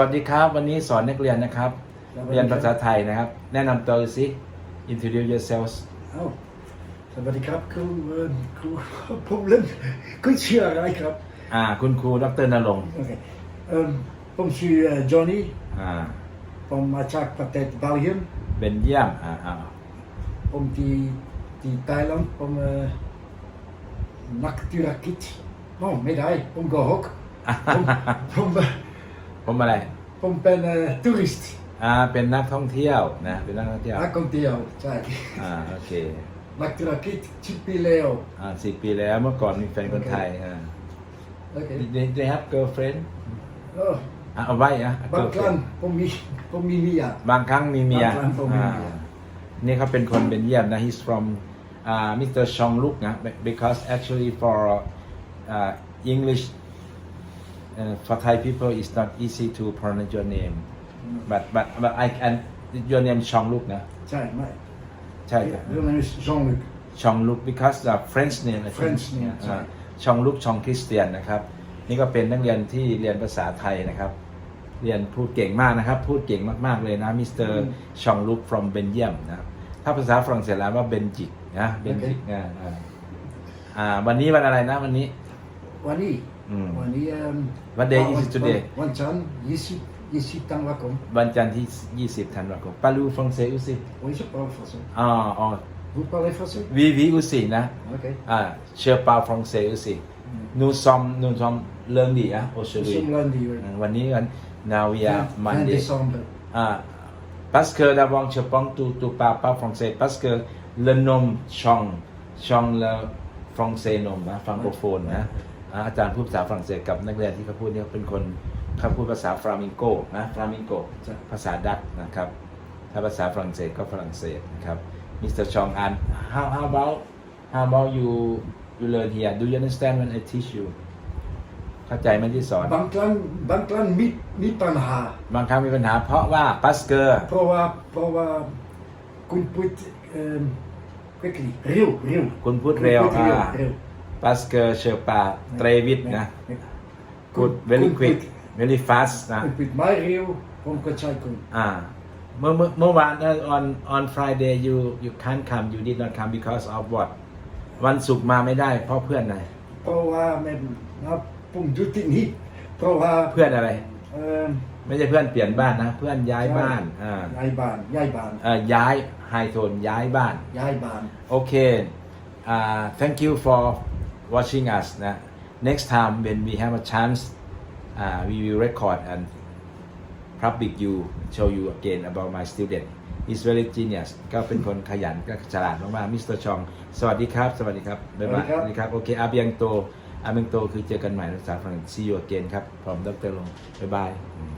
วัสดีครับ วันนี้สอนนักเรียนนะครับสวัสดีครับ เรียนภาษาไทยนะครับ แนะนำตัวสิ introduce yourselves เอ้าสวัสดีครับครูเอ่อครูผมเล่นคุณชื่ออะไรครับ อ่า คุณครูดรนรงค์โอเคเอิ่มผมชื่อจอห์นนี่อ่าผมมาจากประเทศเบลเยียมเบนเยียมอ่าอ่าผมที่ที่ไต้หวันผมเอ่อนักธุรกิจโอ้ไม่ได้ผมโกหกผมผมเอ่อ ผมอะไร ผมเป็นเอ่อทัวริสต์อ่าเป็นนักท่องเที่ยวนะเป็นนักท่องเที่ยวนักท่องเที่ยวใช่อ่าโอเคนักธุรกิจชิปปีแล้วอ่าสิปีแล้วเมื่อก่อนมีแฟนคนไทยอ่าโอเค they they have girlfriend เอออะเอาไว้อะบางครั้ง girlfriend ผมมีผมมีเมีย บางครั้งมีเมียบางครั้งผมมีอ่าเมีย นี่เขาเป็นคนเบนเยียมนะ he's from uh, Mr. Chong Luk นะ because actually for uh, English uh, for Thai people it's not easy to pronounce your name but but but I can your name Chong Luk นะใช่ไหมใช่ครับ Your name is Jean-Luc. Chong Luk because the French name I think French name ใช่ ชองลุกชองคริสเตียนนะครับ นี่ก็เป็นนักเรียนที่เรียนภาษาไทยนะครับ เรียนพูดเก่งมากนะครับ พูดเก่งมากๆเลยนะมิสเตอร์ชองลุก from Belgium นะครับถ้าภาษาฝรั่งเศสแล้วว่าเบนจิกนะเบนจิกนะอ่าอ่าวันนี้วันอะไรนะวันนี้ วันนี้อืม วันนี้เอิ่ม What day is it วัน today? วันจันทร์ยี่สิบยี่สิบธันวาคมวันจันทร์ที่20ธันวาคมปาลูฟรองเซอุสิ Oui, je parle français. อ๋ออ๋อ Vous parlez français วีวีอุสินะ Ok. อ่าเชอร์ปาฟรองเซอุสินูซอมนูซอมเรื่องดีอะโอเช Nous ลี sommes lundi, oui. วันนี้กันนาวิยา20มัน20เด décembre. Ah, parce que d'abord je pense que tu parles pas français parce que le nom Chong Chong le français nom นะ francophone นะ อ่าอาจารย์พูดภาษาฝรั่งเศสกับนักเรียนที่เขาพูดเนี่ยเป็นคนเขาพูดภาษาฟลามิงโกนะฟลามิงโกภาษาดัตช์นะครับถ้าภาษาฝรั่งเศสก็ฝรั่งเศสนะครับมิสเตอร์ชองอัน how how about how about you you learn here do you understand when I teach you เข้าใจไหมที่สอน บางครั้งบางครั้งมีมีปัญหา บางครั้งมีปัญหา เพราะว่าปัสเกอร์เพราะว่าเพราะว่าคุณพูดเอิ่ม quickly เร็วเร็วคุณพูดเร็วคุณพูดอ่าเร็ว ปัสเกอร์เชอร์ปาเตรวิทนะ good very quick very fast นะคุณพูดไม่เร็วผมก็ใช้คุณอ่าเมื่อเมื่อเมื่อวานนะ on on Friday you you can't come you did not come because of what วันศุกร์มาไม่ได้เพราะเพื่อนอะไรเพราะว่าแม่นะผมอยู่ที่นี่เพราะว่าเพื่อนอะไรเอ่อไม่ใช่เพื่อนเปลี่ยนบ้านนะ เพื่อนย้ายบ้านอ่าย้ายบ้านย้ายบ้านเอ่อย้ายไฮโทนย้ายบ้านย้ายบ้านโอเค uh, thank you for watching us นะ next time when we have a chance uh, we will record and public you show you again about my student he's very genius ก็เป็นคนขยันก็ฉลาดมากๆมิสเตอร์ชอง สวัสดีครับ สวัสดีครับ บ๊ายบายสวัสดีครับสวัสดีครับโอเค อาเบียงโต อาเบียงโตคือเจอกันใหม่ในภาษาฝรั่งเศส see you again ครับผมดรลง บ๊ายบายอืม